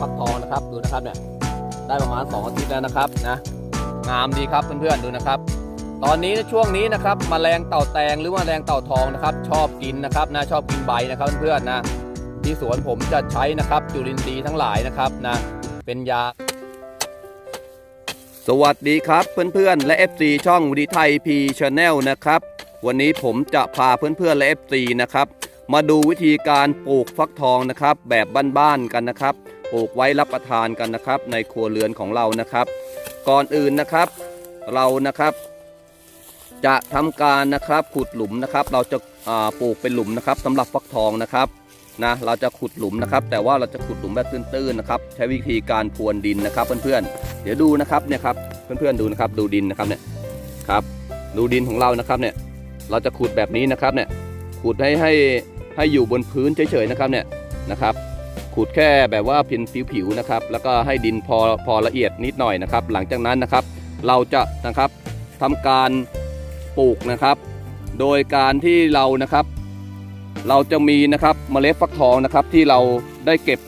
ฟักทองนะครับดูนะครับเนี่ยได้ประมาณ 2 อาทิตย์แล้วนะครับนะงามดีครับเพื่อนๆดูนะครับ ตอนนี้ช่วงนี้นะครับมแมลงเต่าแตงหรือว่าแมลงเต่าทองนะครับ ชอบกินนะครับนะชอบกินใบนะครับเพื่อนๆนะที่สวนผมจะใช้นะครับจุลินทรีย์ทั้งหลายนะครับนะเป็นยา สวัสดีครับเพื่อนๆและ FC ช่องวิดีไทยพีชาแนลนะครับวันนี้ผมจะพาเพื่อนๆและ FC นะครับมาดูวิธีการปลูกฟักทองนะครับ แบบบ้านๆกันนะครับ ปลูกไว้รับประทานกันนะครับ ในครัวเรือนของเรานะครับ ก่อนอื่นนะครับเรานะครับ จะทำการนะครับขุดหลุมนะครับ เราจะาปลูกเป็นหลุมนะครับสำหรับฟักทองนะครับนะเราจะขุดหลุมนะครับ แต่ว่าเราจะขุดหลุมแบบตื้นๆนะครับ ใช้วิธีการพรวนดินนะครับ เพื่อนๆ เดี๋ยวดูนะครับเนี่ยครับเพื่อนๆดูนะครับดูดินนะครับเนี่ยครับ ดูดินของเรานะครับเนี่ยเราจะขุดแบบนี้นะครับเนี่ยขุดให้ให้ให้อยู่บนพื้นเฉยๆนะครับเนี่ยนะครับ ขุดแค่แบบว่าเพียงผิวๆนะครับ แล้วก็ให้ดินพอพอละเอียดนิดหน่อยนะครับ หลังจากนั้นนะครับ เราจะนะครับทำการปลูกนะครับ โดยการที่เรานะครับ เราจะมีนะครับเมล็ดฟักทองนะครับ ที่เราได้เก็บ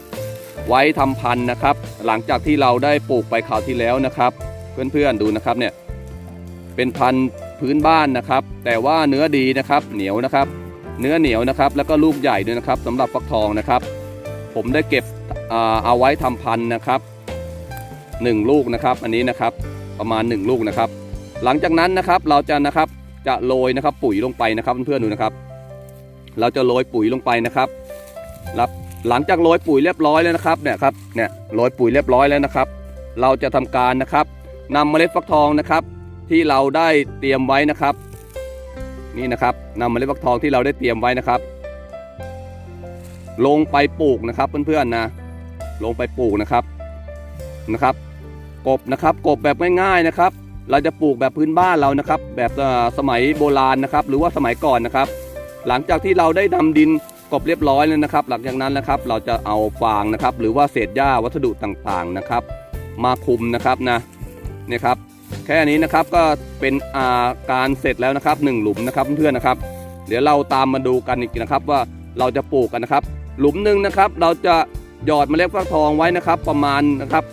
ไว้ทำพันธุ์นะครับ หลังจากที่เราได้ปลูกไปคราวที่แล้วนะครับ เพื่อนๆดูนะครับเนี่ยเป็นพันธุ์พื้นบ้านนะครับ แต่ว่าเนื้อดีนะครับ เหนียวนะครับ เนื้อเหนียวนะครับ แล้วก็ลูกใหญ่ด้วยนะครับสำหรับฟักทองนะครับ ผมได้เก็บเอาไว้ทำพันธุ์นะครับหนึ่งลูกนะครับ อันนี้นะครับประมาณ 1 ลูกนะครับ หลังจากนั้นนะครับเราจะนะครับจะโรยนะครับปุ๋ยลงไปนะครับเพื่อนๆดูนะครับ เราจะโรยปุ๋ยลงไปนะครับรับหลังจากโรยปุ๋ยเรียบร้อยแล้วนะครับเนี่ยครับเนี่ยโรยปุ๋ยเรียบร้อยแล้วนะครับ เราจะทำการนะครับนำเมล็ดฟักทองนะครับ ที่เราได้เตรียมไว้นะครับ นี่นะครับนำเมล็ดฟักทองที่เราได้เตรียมไว้นะครับ ลงไปปลูกนะครับเพื่อนๆนะ ลงไปปลูกนะครับนะครับ กบนะครับกบแบบง่ายๆนะครับ เราจะปลูกแบบพื้นบ้านเรานะครับ แบบสมัยโบราณนะครับ หรือว่าสมัยก่อนนะครับ หลังจากที่เราได้นำดินกบเรียบร้อยแล้วนะครับ หลังจากนั้นนะครับเราจะเอาฟางนะครับ หรือว่าเศษหญ้าวัสดุต่างๆนะครับ มาคุมนะครับนะเนี่ยครับแค่นี้นะครับก็เป็นอาการเสร็จแล้วนะครับหนึ่งหลุมนะครับเพื่อนๆนะครับ เดี๋ยวเราตามมาดูกันอีกนะครับว่าเราจะปลูกกันนะครับ หลุมหนึ่งนะครับ เราจะหยอดเมล็ดฟักทองไว้นะครับ ประมาณนะครับ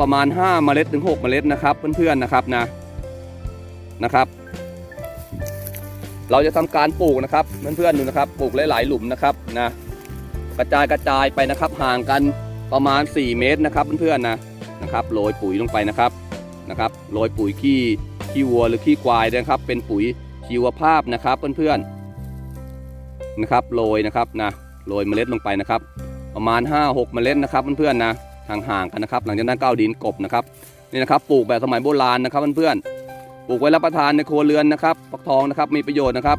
ประมาณ 5 เมล็ดถึง 6 เมล็ดนะครับ เพื่อนๆนะครับนะนะครับ เราจะทำการปลูกนะครับเพื่อนๆดูนะครับปลูกหลายๆหลุมนะครับนะกระจายกระจายไปนะครับ ห่างกันประมาณ 4 เมตรนะครับเพื่อนๆนะนะครับโรยปุ๋ยลงไปนะครับนะครับโรยปุ๋ยขี้ขี้วัวหรือขี้ควายนะครับ เป็นปุ๋ยชีวภาพนะครับเพื่อนๆนะครับโรยนะครับนะ โรยเมล็ดลงไปนะครับ ประมาณ 5-6 เมล็ดนะครับเพื่อนๆนะห่างๆกันนะครับ หลังจากนั้นก็เอาดินกบนะครับนี่นะครับปลูกแบบสมัยโบราณนะครับเพื่อนๆปลูกไว้รับประทานในครัวเรือนนะครับฟักทองนะครับมีประโยชน์นะครับ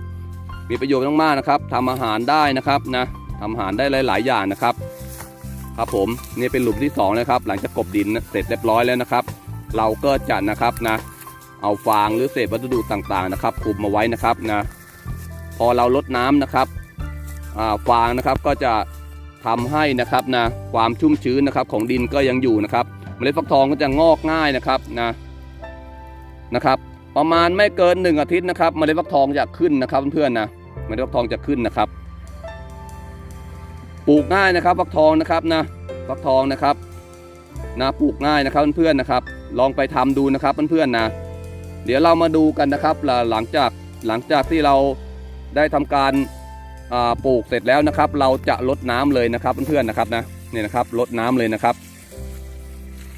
มีประโยชน์มากๆนะครับทำอาหารได้นะครับนะทำอาหารได้หลายๆอย่างนะครับ ครับผมนี่เป็นหลุมที่2แล้วครับหลังจากกบดินเสร็จเรียบร้อยแล้วนะครับ เราก็จะนะครับนะเอาฟางหรือเศษวัสดุต่างๆนะครับคลุมมาไว้นะครับนะพอเราลดน้ำนะครับ ฟางนะครับก็จะทำให้นะครับนะความชุ่มชื้นนะครับของดินก็ยังอยู่นะครับ เมล็ดฟักทองก็จะงอกง่ายนะครับนะนะครับ ประมาณไม่เกิน 1 อาทิตย์นะครับเมล็ดฟักทองจะขึ้นนะครับเพื่อนๆนะเมล็ดฟักทองจะขึ้นนะครับ ปลูกง่ายนะครับฟักทองนะครับนะฟักทองนะครับนะปลูกง่ายนะครับเพื่อนๆนะครับ ลองไปทำดูนะครับเพื่อนๆนะเดี๋ยวเรามาดูกันนะครับหลังจากหลังจากที่เราได้ทำการ ปลูกเสร็จแล้วนะครับ เราจะลดน้ำเลยนะครับเพื่อนๆนะครับนะนี่นะครับลดน้ำเลยนะครับ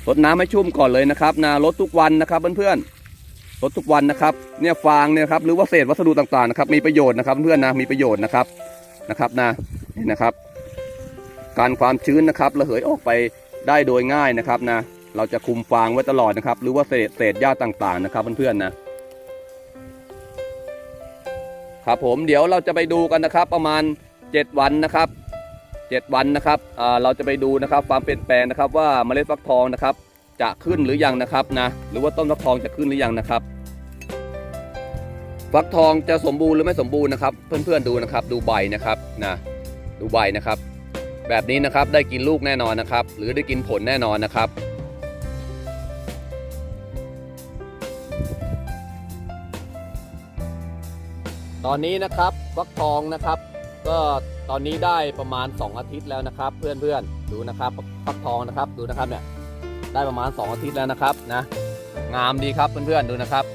ลดน้ำให้ชุ่มก่อนเลยนะครับนะลดทุกวันนะครับเพื่อนๆลดทุกวันนะครับเนี่ยฟางเนี่ยครับหรือว่าเศษวัสดุต่างๆนะครับมีประโยชน์นะครับเพื่อนๆนะมีประโยชน์นะครับนะครับนะนี่นะครับ การความชื้นนะครับระเหยออกไปได้โดยง่ายนะครับนะเราจะคุมฟางไว้ตลอดนะครับ หรือว่าเศษเศษหญ้าต่างๆนะครับเพื่อนๆนะ ครับผมเดี๋ยวเราจะไปดูกันนะครับประมาณ 7 วันนะครับ 7 วันนะครับเราจะไปดูนะครับความเปลี่ยนแปลงนะครับว่าเมล็ดฟักทองนะครับ จะขึ้นหรือยังนะครับนะหรือว่าต้นฟักทองจะขึ้นหรือยังนะครับฟักทองจะสมบูรณ์หรือไม่สมบูรณ์นะครับ เพื่อนๆดูนะครับ ดูใบนะครับนะดูใบนะครับ แบบนี้นะครับได้กินลูกแน่นอนนะครับ หรือได้กินผลแน่นอนนะครับ ตอนนี้นะครับฟักทองนะครับ ก็ตอนนี้ได้ประมาณ 2 อาทิตย์แล้วนะครับ เพื่อนๆดูนะครับฟักทองนะครับดูนะครับเนี่ยได้ประมาณ 2 อาทิตย์แล้วนะครับนะงามดีครับเพื่อนๆดูนะครับ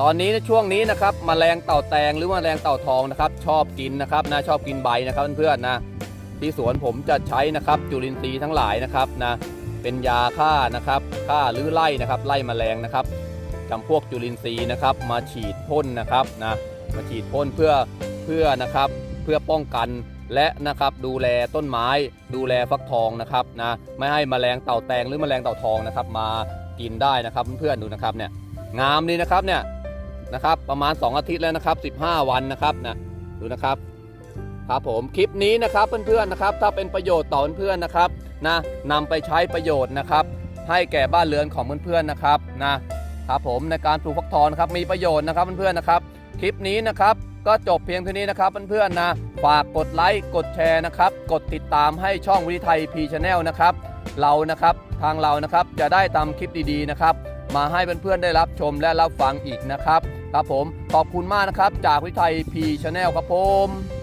ตอนนี้ในช่วงนี้นะครับมแมลงเต่าแตงหรือว่าแมลงเต่าทองนะครับ ชอบกินนะครับนะชอบกินใบนะครับเพื่อนๆนะที่สวนผมจะใช้นะครับจุลินทรีย์ทั้งหลายนะครับนะเป็นยาฆ่านะครับฆ่าหรือไล่นะครับไล่แมลงนะครับจำพวกจุลินทรีย์นะครับมาฉีดพ่นนะครับนะ มาฉีดพ่นเพื่อเพื่อนะครับเพื่อป้องกันและนะครับดูแลต้นไม้ ดูแลฟักทองนะครับนะไม่ให้แมลงเต่าแตงหรือแมลงเต่าทองนะครับ มากินได้นะครับเพื่อนๆดูนะครับเนี่ยงามดีนะครับเนี่ยนะครับประมาณ 2 อาทิตย์แล้วนะครับ 15 วันนะครับนะดูนะครับครับผมคลิปนี้นะครับเพื่อนๆนะครับ ถ้าเป็นประโยชน์ต่อเพื่อนๆนะครับนะนำไปใช้ประโยชน์นะครับ ให้แก่บ้านเรือนของเพื่อนๆนะครับนะครับผมในการปลูกฟักทองครับมีประโยชน์นะครับเพื่อนๆนะครับ คลิปนี้นะครับ ก็จบเพียงเท่านี้นะครับเพื่อนๆนะ ฝากกดไลค์ กดแชร์นะครับ กดติดตามให้ช่องวิทยไทยพีชแนลนะครับ เรานะครับทางเรานะครับจะได้ทำคลิปดีๆนะครับ มาให้เพื่อนๆได้รับชมและรับฟังอีกนะครับ ครับผมขอบคุณมากนะครับ จากวิทยไทยพีชแนลครับผม